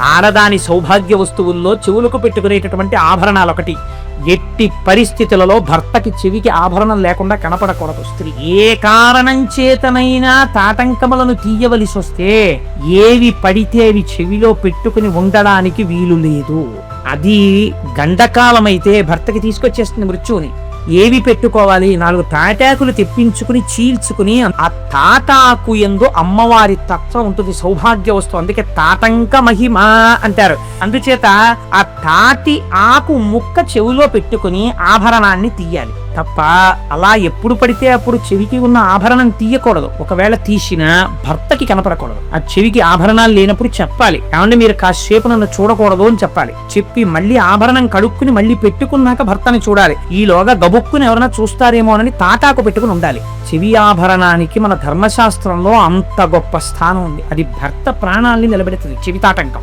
ఆడదాని సౌభాగ్య వస్తువుల్లో చెవులకు పెట్టుకునేటటువంటి ఆభరణాలు ఒకటి ఎట్టి పరిస్థితులలో భర్తకి చెవికి ఆభరణం లేకుండా కనపడకూడదు. స్త్రీ ఏ కారణం చేతనైనా తాటంకములను తీయవలసి వస్తే ఏవి పడితే అవి చెవిలో పెట్టుకుని ఉండడానికి వీలు లేదు. అది గండకాలమైతే భర్తకి తీసుకొచ్చేస్తుంది మృత్యువుని. ఏవి పెట్టుకోవాలి? నాలుగు తాటాకులు తెప్పించుకుని చీల్చుకుని ఆ తాటాకు ఎందు అమ్మవారి తత్వం ఉంటుంది సౌభాగ్య వస్తువు అందుకే తాటంక మహిమ అంటారు. అందుచేత ఆ తాటి ఆకు ముక్క చెవిలో పెట్టుకుని ఆభరణాన్ని తీయాలి. తప్ప అలా ఎప్పుడు పడితే అప్పుడు చెవికి ఉన్న ఆభరణం తీయకూడదు. ఒకవేళ తీసినా భర్తకి కనపడకూడదు. ఆ చెవికి ఆభరణాలు లేనప్పుడు చెప్పాలి. ఏమంటే మీరు కాసేపు నన్ను చూడకూడదు అని చెప్పాలి. చెప్పి మళ్ళీ ఆభరణం కడుక్కుని మళ్ళీ పెట్టుకున్నాక భర్తని చూడాలి. ఈలోగా గబుక్కుని ఎవరైనా చూస్తారేమోనని తాటాకు పెట్టుకుని ఉండాలి. చెవి ఆభరణానికి మన ధర్మశాస్త్రంలో అంత గొప్ప స్థానం ఉంది. అది భర్త ప్రాణాల్ని నిలబెడుతుంది. చెవి తాటంకం.